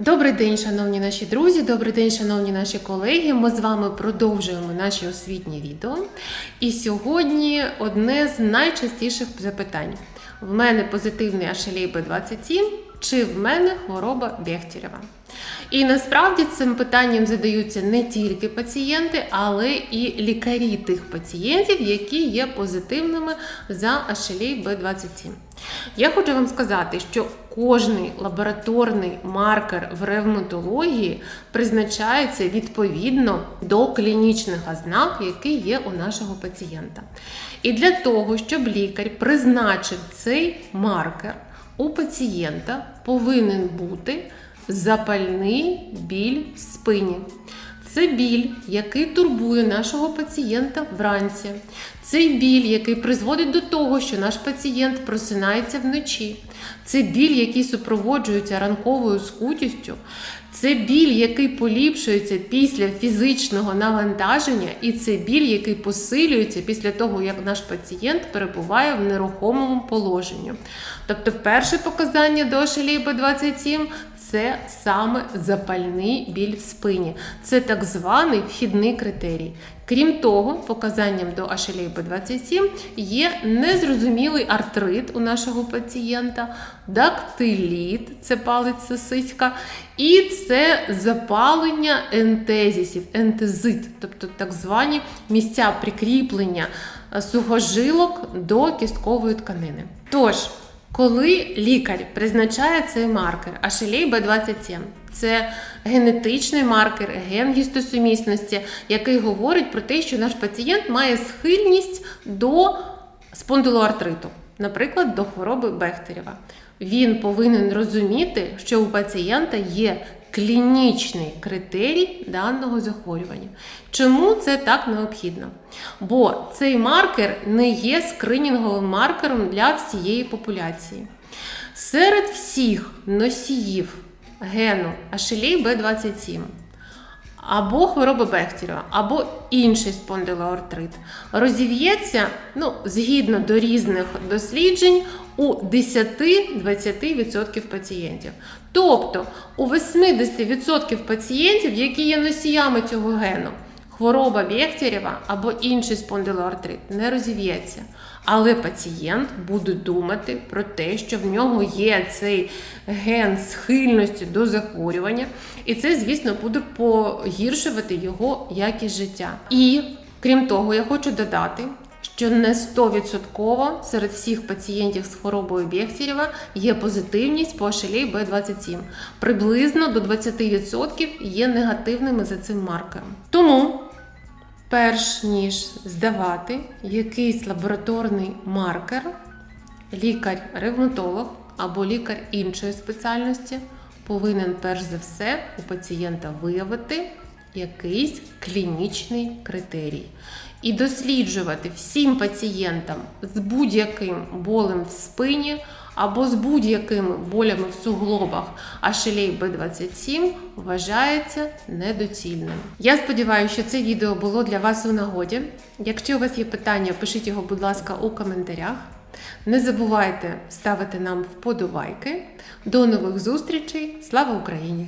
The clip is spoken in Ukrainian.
Добрий день, шановні наші друзі, добрий день, шановні наші колеги. Ми з вами продовжуємо наші освітні відео. І сьогодні одне з найчастіших запитань: в мене позитивний Ашелей Б27 чи в мене хвороба Бехтерєва? І насправді цим питанням задаються не тільки пацієнти, але і лікарі тих пацієнтів, які є позитивними за Ашелей Б27. Я хочу вам сказати, що кожний лабораторний маркер в ревматології призначається відповідно до клінічних ознак, які є у нашого пацієнта. І для того, щоб лікар призначив цей маркер, у пацієнта повинен бути запальний біль в спині. Це біль, який турбує нашого пацієнта вранці. Це біль, який призводить до того, що наш пацієнт просинається вночі. Це біль, який супроводжується ранковою скутістю. Це біль, який поліпшується після фізичного навантаження, і це біль, який посилюється після того, як наш пацієнт перебуває в нерухомому положенні. Тобто, перше показання до Шелій Б27 це саме запальний біль в спині. Це так званий вхідний критерій. Крім того, показанням до Ашелей Б27 є незрозумілий артрит у нашого пацієнта, дактиліт, це палець сосиська, і це запалення ентезісів, ентезит, тобто так звані місця прикріплення сухожилок до кісткової тканини. Тож, коли лікар призначає цей маркер Ашелей Б27, це генетичний маркер, ген гістосумісності, який говорить про те, що наш пацієнт має схильність до спондилоартриту, наприклад, до хвороби Бехтерєва. Він повинен розуміти, що у пацієнта є клінічний критерій даного захворювання. Чому це так необхідно? Бо цей маркер не є скринінговим маркером для всієї популяції. Серед всіх носіїв гену Ашелій Б27 або хвороба Бехтерєва, або інший спондилоартрит розів'ється ну, згідно до різних досліджень у 10-20% пацієнтів. Тобто у 80% пацієнтів, які є носіями цього гену, хвороба Бехтерєва або інший спондилоартрит не розів'ється. Але пацієнт буде думати про те, що в нього є цей ген схильності до захворювання, і це, звісно, буде погіршувати його якість життя. І крім того, я хочу додати. Що не 100% серед всіх пацієнтів з хворобою Бехтерєва є позитивність по Ашелей Б27. Приблизно до 20% є негативними за цим маркером. Тому перш ніж здавати якийсь лабораторний маркер, лікар-ревматолог або лікар іншої спеціальності повинен перш за все у пацієнта виявити якийсь клінічний критерій. І досліджувати всім пацієнтам з будь-яким болем в спині або з будь-якими болями в суглобах Ашелей Б27 вважається недоцільним. Я сподіваюся, що це відео було для вас у нагоді. Якщо у вас є питання, пишіть його, будь ласка, у коментарях. Не забувайте ставити нам вподобайки. До нових зустрічей! Слава Україні!